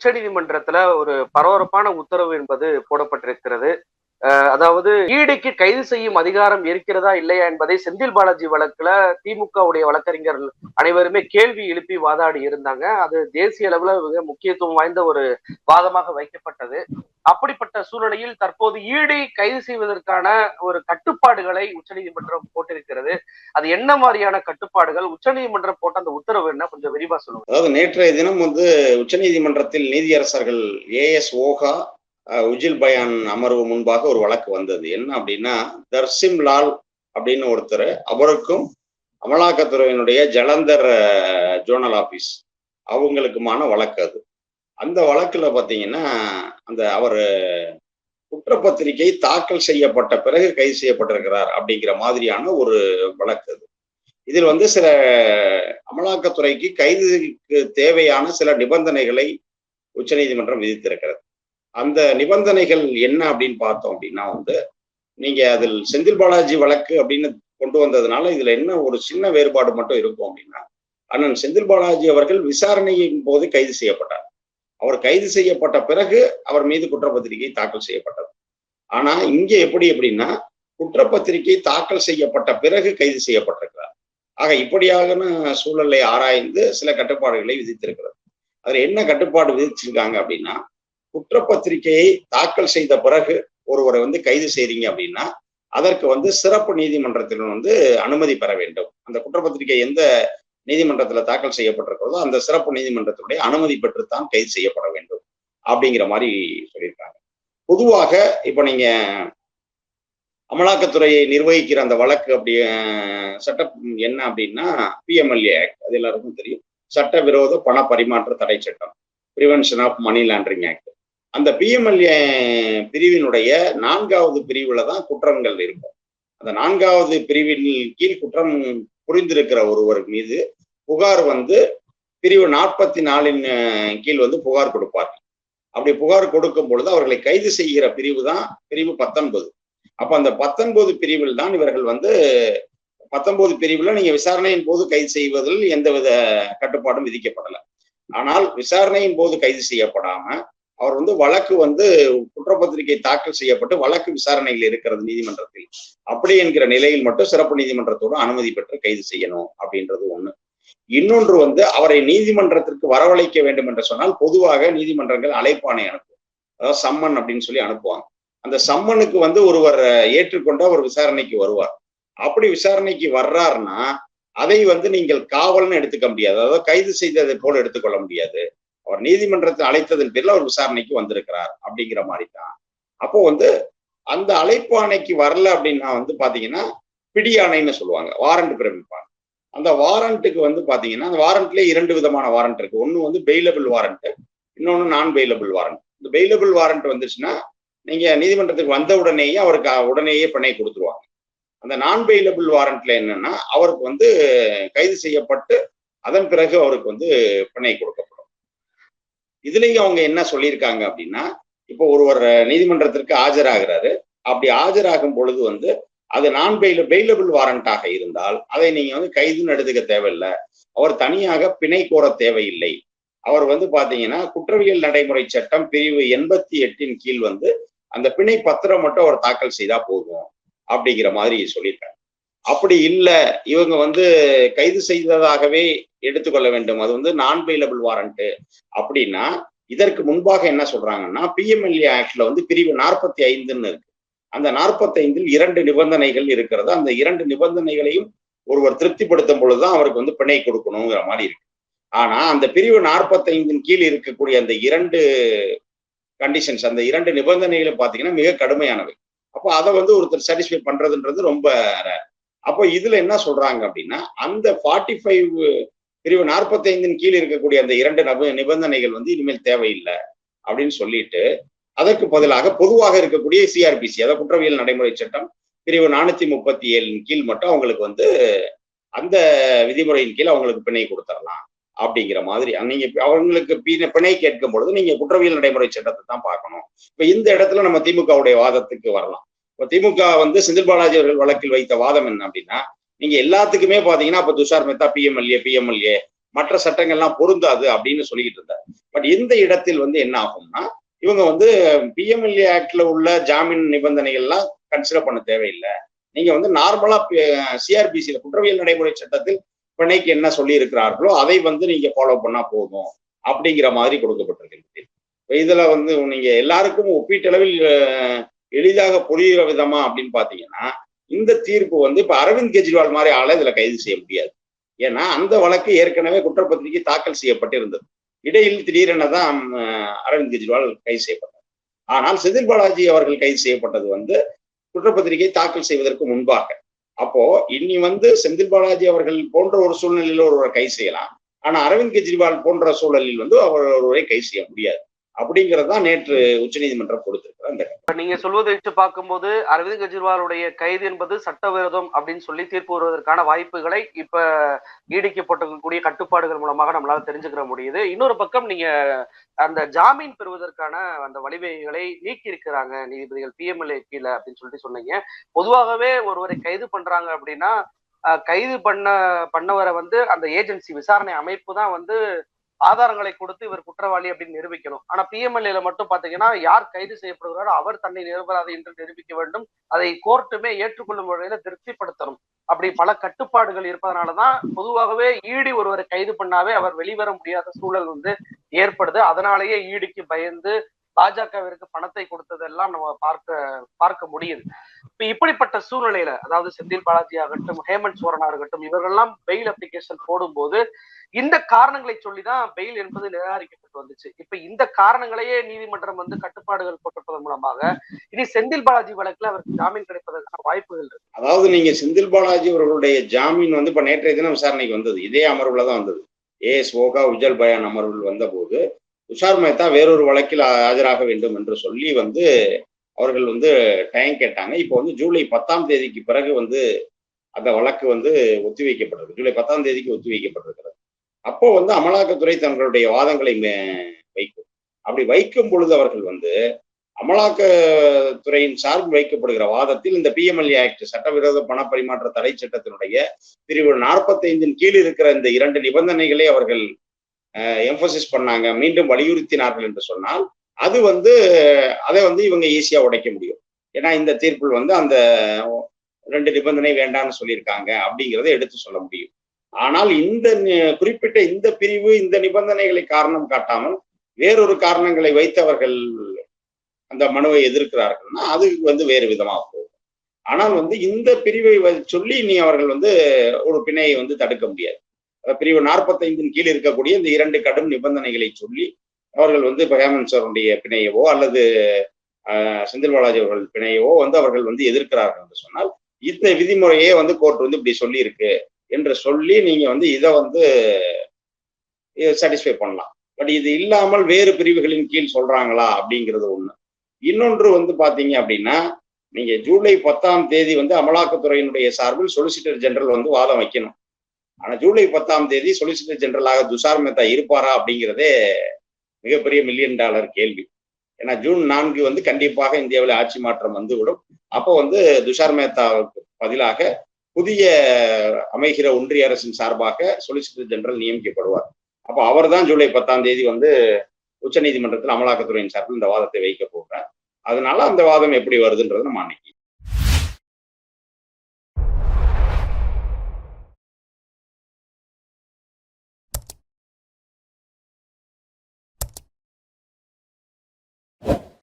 உச்ச நீதிமன்றத்துல ஒரு பரபரப்பான உத்தரவு என்பது போடப்பட்டிருக்கிறது. அதாவது ஈடிக்கு கைது செய்யும் அதிகாரம் இருக்கிறதா இல்லையா என்பதை செந்தில் பாலாஜி வழக்குல திமுகவுடைய வழக்கறிஞர் அனைவருமே கேள்வி எழுப்பி வாதாடி இருந்தாங்க. அது தேசிய அளவுல மிக முக்கியத்துவம் வாய்ந்த ஒரு வாதமாக வைக்கப்பட்டது. அப்படிப்பட்ட சூழ்நிலையில் தற்போது ஈடி கைது செய்வதற்கான ஒரு கட்டுப்பாடுகளை உச்சநீதிமன்றம் போட்டிருக்கிறது. அது என்ன மாதிரியான கட்டுப்பாடுகள்? உச்சநீதிமன்றம் போட்ட அந்த உத்தரவு என்ன? கொஞ்சம் விரிவா சொல்லுங்க. அதாவது நேற்றைய தினம் வந்து உச்சநீதிமன்றத்தில் நீதியரசர்கள் ஏ எஸ் ஓகா உஜில் பயான் அமர்வு முன்பாக ஒரு வழக்கு வந்தது. என்ன அப்படின்னா தர்சிம் லால் அப்படின்னு ஒருத்தர் அவருக்கும் அமலாக்கத்துறையினுடைய ஜலந்தர் ஜோனல் ஆபீஸ் அவங்களுக்குமான வழக்கு அது. அந்த வழக்குல பாத்தீங்கன்னா அந்த அவர் குற்றப்பத்திரிகை தாக்கல் செய்யப்பட்ட பிறகு கைது செய்யப்பட்டிருக்கிறார் அப்படிங்கிற மாதிரியான ஒரு வழக்கு அது. இதில் வந்து சில அமலாக்கத்துறைக்கு கைதுக்கு தேவையான சில நிபந்தனைகளை உச்சநீதிமன்றம் விதித்திருக்கிறது. அந்த நிபந்தனைகள் என்ன அப்படின்னு பார்த்தோம் அப்படின்னா வந்து நீங்க அதில் செந்தில் பாலாஜி வழக்கு அப்படின்னு கொண்டு வந்ததுனால இதுல என்ன ஒரு சின்ன வேறுபாடு மட்டும் இருக்கும் அப்படின்னா அண்ணன் செந்தில் பாலாஜி அவர்கள் விசாரணையின் போது கைது செய்யப்பட்டார். அவர் கைது செய்யப்பட்ட பிறகு அவர் மீது குற்றப்பத்திரிகை தாக்கல் செய்யப்பட்டது. ஆனா இங்க எப்படி அப்படின்னா குற்றப்பத்திரிகை தாக்கல் செய்யப்பட்ட பிறகு கைது செய்யப்பட்டிருக்கிறார். ஆக இப்படியான சூழலை ஆராய்ந்து சில கட்டுப்பாடுகளை விதித்திருக்கிறது. அதுல என்ன கட்டுப்பாடு விதிச்சிருக்காங்க அப்படின்னா குற்றப்பத்திரிகையை தாக்கல் செய்த பிறகு ஒருவரை வந்து கைது செய்றீங்க அப்படின்னா அதற்கு வந்து சிறப்பு நீதிமன்றத்தில் வந்து அனுமதி பெற வேண்டும். அந்த குற்றப்பத்திரிகை எந்த நீதிமன்றத்துல தாக்கல் செய்யப்பட்டிருக்கிறதோ அந்த சிறப்பு நீதிமன்றத்தினுடைய அனுமதி பெற்றுத்தான் கைது செய்யப்பட வேண்டும் அப்படிங்கிற மாதிரி சொல்லியிருக்காங்க. பொதுவாக இப்ப நீங்க அமலாக்கத்துறையை நிர்வகிக்கிற அந்த வழக்கு அப்படி சட்டம் என்ன அப்படின்னா பிஎம்எல்ஏ ஆக்ட் அது எல்லாருக்கும் தெரியும். சட்டவிரோத பண பரிமாற்ற தடை சட்டம் prevention of money laundering act அந்த பிஎம்எல்ஏ பிரிவினுடைய நான்காவது பிரிவுல தான் குற்றங்கள் இருக்கும். அந்த நான்காவது பிரிவின் கீழ் குற்றம் புரிந்திருக்கிற ஒருவர் மீது புகார் வந்து பிரிவு நாற்பத்தி நாலின் கீழ் வந்து புகார் கொடுப்பார்கள் அப்படி புகார் கொடுக்கும் பொழுது அவர்களை கைது செய்கிற பிரிவு தான் பிரிவு பத்தொன்பது. அப்ப அந்த பத்தொன்பது பிரிவில் தான் இவர்கள் வந்து பத்தொன்பது பிரிவுல நீங்க விசாரணையின் போது கைது செய்வதில் எந்தவித கட்டுப்பாடும் விதிக்கப்படலை. ஆனால் விசாரணையின் போது கைது செய்யப்படாம அவர் வந்து வழக்கு வந்து குற்றப்பத்திரிகை தாக்கல் செய்யப்பட்டு வழக்கு விசாரணையில் இருக்கிறது நீதிமன்றத்தில். அப்படி என்கிற நிலையில் மட்டும் சிறப்பு நீதிமன்றத்தோடு அனுமதி பெற்று கைது செய்யணும் அப்படின்றது ஒண்ணு. இன்னொன்று வந்து அவரை நீதிமன்றத்திற்கு வரவழைக்க வேண்டும் என்று சொன்னால் பொதுவாக நீதிமன்றங்கள் அழைப்பானை அனுப்பும். அதாவது சம்மன் அப்படின்னு சொல்லி அனுப்புவாங்க. அந்த சம்மனுக்கு வந்து ஒருவர் ஏற்றுக்கொண்டு அவர் விசாரணைக்கு வருவார். அப்படி விசாரணைக்கு வர்றாருன்னா அதை வந்து நீங்கள் காவல்னு எடுத்துக்க முடியாது. அதாவது கைது செய்ததை போல எடுத்துக்கொள்ள முடியாது. அவர் நீதிமன்றத்தை அழைத்ததன் பேரில் அவர் விசாரணைக்கு வந்திருக்கிறார் அப்படிங்கிற மாதிரி தான் அப்போ வந்து அந்த அழைப்பு ஆணைக்கு வரல அப்படின்னா வந்து பாத்தீங்கன்னா பிடியாணைன்னு சொல்லுவாங்க வாரண்ட் பிறப்பிப்பாங்க. அந்த வாரண்ட்டுக்கு வந்து பாத்தீங்கன்னா அந்த வாரண்ட்லயே இரண்டு விதமான வாரண்ட் இருக்கு. ஒன்னு வந்து பெயிலபிள் வாரண்ட் இன்னொன்னு நான் பெயிலபிள் வாரண்ட் இந்த பெயிலபிள் வாரண்ட் வந்துச்சுன்னா நீங்க நீதிமன்றத்துக்கு வந்த உடனேயே அவருக்கு உடனேயே பிணை கொடுத்துருவாங்க. அந்த நான் பெயிலபிள் வாரண்ட்ல என்னன்னா அவருக்கு வந்து கைது செய்யப்பட்டு அதன் பிறகு அவருக்கு வந்து பிணை கொடுக்கப்படும். இதுலயும் அவங்க என்ன சொல்லியிருக்காங்க அப்படின்னா இப்போ ஒருவர் நீதிமன்றத்திற்கு ஆஜராகிறாரு. அப்படி ஆஜராகும் பொழுது வந்து அது நான் பெயில் பெயிலபிள் வாரண்டாக இருந்தால் அதை நீங்க வந்து கைதுன்னு எடுத்துக்க தேவையில்லை. அவர் தனியாக பிணை கோர தேவையில்லை. அவர் வந்து பாத்தீங்கன்னா குற்றவியல் நடைமுறை சட்டம் பிரிவு எண்பத்தி எட்டின் கீழ் வந்து அந்த பிணை பத்திரம் மட்டும் அவர் தாக்கல் செய்தா போதும் அப்படிங்கிற மாதிரி சொல்லியிருக்காங்க. அப்படி இல்லை. இவங்க வந்து கைது செய்ததாகவே எடுத்துக்கொள்ள வேண்டும். அது வந்து நான் பெயிலபிள் வாரண்ட்டு அப்படின்னா இதற்கு முன்பாக என்ன சொல்றாங்கன்னா பிஎம்எல்ஏ ஆக்ட்ல வந்து பிரிவு நாற்பத்தி ஐந்துன்னு இருக்கு. அந்த நாற்பத்தைந்தில் இரண்டு நிபந்தனைகள் இருக்கிறது. அந்த இரண்டு நிபந்தனைகளையும் ஒருவர் திருப்திப்படுத்தும் பொழுதுதான் அவருக்கு வந்து பிணை கொடுக்கணுங்கிற மாதிரி இருக்கு. ஆனா அந்த பிரிவு நாற்பத்தைந்தின் கீழ் இருக்கக்கூடிய அந்த இரண்டு கண்டிஷன்ஸ் அந்த இரண்டு நிபந்தனைகளும் பாத்தீங்கன்னா மிக கடுமையானவை. அப்போ அதை வந்து ஒருத்தர் சாட்டிஸ்ஃபை பண்றதுன்றது ரொம்ப. அப்போ இதுல என்ன சொல்றாங்க அப்படின்னா அந்த ஃபார்ட்டி ஃபைவ் பிரிவு நாற்பத்தைந்தின் கீழ் இருக்கக்கூடிய அந்த இரண்டு நப நிபந்தனைகள் வந்து இனிமேல் தேவையில்லை அப்படின்னு சொல்லிட்டு அதற்கு பதிலாக பொதுவாக இருக்கக்கூடிய சிஆர்பிசி அதாவது குற்றவியல் நடைமுறை சட்டம் பிரிவு நானூத்தி முப்பத்தி ஏழின் கீழ் மட்டும் அவங்களுக்கு வந்து அந்த விதிமுறையின் கீழ் அவங்களுக்கு பிணை கொடுத்துடலாம் அப்படிங்கிற மாதிரி. நீங்க அவங்களுக்கு பிணை- பிணை கேட்கும் பொழுது நீங்க குற்றவியல் நடைமுறை சட்டத்தை தான் பார்க்கணும். இப்ப இந்த இடத்துல நம்ம திமுகவுடைய வாதத்துக்கு வரலாம். திமுக வந்து செந்தில் பாலாஜி அவர்கள் வழக்கில் வைத்த வாதம் என்ன அப்படின்னா நீங்க எல்லாத்துக்குமே பாத்தீங்கன்னா இப்ப துஷார் மெத்தா பிஎம்எல்ஏ பிஎம்எல்ஏ மற்ற சட்டங்கள்லாம் பொருந்தாது அப்படின்னு சொல்லிக்கிட்டு இருந்தார். பட் இந்த இடத்தில் வந்து என்ன ஆகும்னா இவங்க வந்து பிஎம்எல்ஏ ஆக்ட்ல உள்ள ஜாமீன் நிபந்தனைகள்லாம் கன்சிடர் பண்ண தேவையில்லை. நீங்க வந்து நார்மலா சிஆர்பிசியில குற்றவியல் நடைமுறை சட்டத்தில் பிணைக்கு என்ன சொல்லி இருக்கிறார்களோ அதை வந்து நீங்க ஃபாலோ பண்ணா போதும் அப்படிங்கிற மாதிரி கொடுக்கப்பட்டிருக்கு. இதுல வந்து நீங்க எல்லாருக்கும் ஒப்பீட்டளவில் எளிதாக புரிகிற விதமா அப்படின்னு பாத்தீங்கன்னா இந்த தீர்ப்பு வந்து இப்ப அரவிந்த் கெஜ்ரிவால் மாதிரி ஆளை இதுல கைது செய்ய முடியாது. ஏன்னா அந்த வழக்கு ஏற்கனவே குற்றப்பத்திரிகை தாக்கல் செய்யப்பட்டிருந்தது. இடையில் திடீரென தான் அரவிந்த் கெஜ்ரிவால் கைது செய்யப்பட்டார். ஆனால் செதில் பாலாஜி அவர்கள் கைது செய்யப்பட்டது வந்து குற்றப்பத்திரிகை தாக்கல் செய்வதற்கு முன்பாக. அப்போ இனி வந்து செந்தில் பாலாஜி அவர்கள் போன்ற ஒரு சூழ்நிலையில் ஒருவரை கை செய்யலாம். ஆனா அரவிந்த் கெஜ்ரிவால் போன்ற சூழலில் வந்து அவர் ஒருவரை கை செய்ய முடியாது. அப்படிங்கிறது தான் நேற்று உச்சநீதிமன்றம் கொடுத்தது. நீங்க சொல்வதை வச்சு பார்க்கும்போது அரவிந்த் கெஜ்ரிவாலுடைய கைது என்பது சட்டவிரோதம் அப்படின்னு சொல்லி தீர்ப்பு வருவதற்கான வாய்ப்புகளை இப்ப நீடிக்கப்பட்டிருக்கக்கூடிய கட்டுப்பாடுகள் மூலமாக நம்மளால தெரிஞ்சுக்கிற முடியுது. இன்னொரு பக்கம் நீங்க அந்த ஜாமீன் பெறுவதற்கான அந்த வழிவகைகளை நீக்கி இருக்கிறாங்க நீதிபதிகள் பிஎம்எல்ஏ கீழே அப்படின்னு சொல்லிட்டு சொன்னீங்க. பொதுவாகவே ஒருவரை கைது பண்றாங்க அப்படின்னா கைது பண்ண பண்ணவரை வந்து அந்த ஏஜென்சி விசாரணை அமைப்பு தான் வந்து ஆதாரங்களை கொடுத்து இவர் குற்றவாளி அப்படின்னு நிரூபிக்கணும். ஆனா பிஎம்எல்ஏல மட்டும் பாத்தீங்கன்னா யார் கைது செய்யப்படுகிறாரோ அவர் தன்னை நிரபராது என்று நிரூபிக்க வேண்டும். அதை கோர்ட்டுமே ஏற்றுக்கொள்ளும் வகையில திருப்திப்படுத்தணும். அப்படி பல கட்டுப்பாடுகள் இருப்பதனாலதான் பொதுவாகவே ஈடி ஒருவரை கைது பண்ணாவே அவர் வெளிவர முடியாத சூழல் வந்து ஏற்படுது. அதனாலேயே ஈடிக்கு பயந்து பாஜகவிற்கு பணத்தை கொடுத்ததெல்லாம் நம்ம பார்க்க பார்க்க முடியுது. இப்ப இப்படிப்பட்ட சூழ்நிலையில அதாவது செந்தில் பாலாஜி ஆகட்டும் ஹேமந்த் சோரன் ஆகட்டும் இவர்கள்லாம் பெயில் அப்ளிகேஷன் போடும்போது இந்த காரணங்களை சொல்லிதான் பெயில் என்பது நிராகரிக்கப்பட்டு வந்துச்சு. இப்ப இந்த காரணங்களையே நீதிமன்றம் வந்து கட்டுப்பாடுகள் போட்டிருப்பதன் மூலமாக இனி செந்தில் பாலாஜி வழக்குல அவருக்கு ஜாமீன் கிடைப்பதற்கான வாய்ப்புகள் இருக்கு. அதாவது நீங்க செந்தில் பாலாஜி அவர்களுடைய ஜாமீன் வந்து இப்ப நேற்றைய தினம் விசாரணைக்கு வந்தது. இதே அமர்வுல தான் வந்தது. ஏ ஓகா உஜல் பயான் அமர்வில் வந்தபோது துஷார் மேத்தா வேறொரு வழக்கில் ஆஜராக வேண்டும் என்று சொல்லி வந்து அவர்கள் வந்து டைம் கேட்டாங்க. இப்போ வந்து ஜூலை பத்தாம் தேதிக்கு பிறகு வந்து அந்த வழக்கு வந்து ஒத்திவைக்கப்பட்டிருக்கு ஜூலை பத்தாம் தேதிக்கு ஒத்திவைக்கப்பட்டிருக்கிறது. அப்போ வந்து அமலாக்கத்துறை தங்களுடைய வாதங்களை வைக்கும். அப்படி வைக்கும் பொழுது அவர்கள் வந்து அமலாக்கத்துறையின் சார்பில் வைக்கப்படுகிற வாதத்தில் இந்த பிஎம்எல்ஏ ஆக்ட் சட்டவிரோத பண பரிமாற்ற தடை சட்டத்தினுடைய பிரிவு நாற்பத்தைந்தின் கீழ் இருக்கிற இந்த இரண்டு நிபந்தனைகளை அவர்கள் எம்போசிஸ் பண்ணாங்க. மீண்டும் வலியுறுத்தினார்கள் என்று சொன்னால் அது வந்து அதை வந்து இவங்க ஈஸியா உடைக்க முடியும். ஏன்னா இந்த தீர்ப்பில் வந்து அந்த ரெண்டு நிபந்தனை வேண்டாம்னு சொல்லியிருக்காங்க அப்படிங்கிறத எடுத்து சொல்ல முடியும். ஆனால் இந்த குறிப்பிட்ட இந்த பிரிவு இந்த நிபந்தனைகளை காரணம் காட்டாமல் வேறொரு காரணங்களை வைத்தவர்கள் அந்த மனுவை எதிர்க்கிறார்கள்னா அது வந்து வேறு விதமாக போகும். ஆனால் வந்து இந்த பிரிவை வ- சொல்லி நீ அவர்கள் வந்து ஒரு பிணையை வந்து தடுக்க முடியாது. பிரிவு நாற்பத்தைந்தின் கீழ் இருக்கக்கூடிய இந்த இரண்டு கடும் நிபந்தனைகளை சொல்லி அவர்கள் வந்து இப்ப ஹேமந்த் பிணையவோ அல்லது செந்தில் பாலாஜி அவர்கள் பிணையவோ வந்து அவர்கள் வந்து எதிர்க்கிறார்கள் என்று சொன்னால் இந்த விதிமுறையே வந்து கோர்ட் வந்து இப்படி சொல்லியிருக்கு என்று சொல்லி நீங்க வந்து இதை வந்து சாட்டிஸ்ஃபை பண்ணலாம். பட் இது இல்லாமல் வேறு பிரிவுகளின் கீழ் சொல்றாங்களா அப்படிங்கிறது ஒண்ணு. இன்னொன்று வந்து பாத்தீங்க அப்படின்னா நீங்க ஜூலை பத்தாம் தேதி வந்து அமலாக்கத்துறையினுடைய சார்பில் சொலிசிட்டர் ஜெனரல் வந்து வாதம் வைக்கணும். ஆனா ஜூலை பத்தாம் தேதி சொலிசிட்டர் ஜெனரலாக துஷார் மேத்தா இருப்பாரா அப்படிங்கிறதே மிகப்பெரிய மில்லியன் டாலர் கேள்வி. ஏன்னா ஜூன் நான்கு வந்து கண்டிப்பாக இந்தியாவில் ஆட்சி மாற்றம் வந்துவிடும். அப்போ வந்து துஷார் மேத்தாவுக்கு பதிலாக புதிய அமைகிற ஒன்றிய அரசின் சார்பாக சொலிசிட்டர் ஜெனரல் நியமிக்கப்படுவார். அப்போ அவர் தான் ஜூலை பத்தாம் தேதி வந்து உச்சநீதிமன்றத்தில் அமலாக்கத்துறையின் சார்பில் இந்த வாதத்தை வைக்க போகிறார். அதனால அந்த வாதம் எப்படி வருதுன்றது நம்ம அன்னைக்கு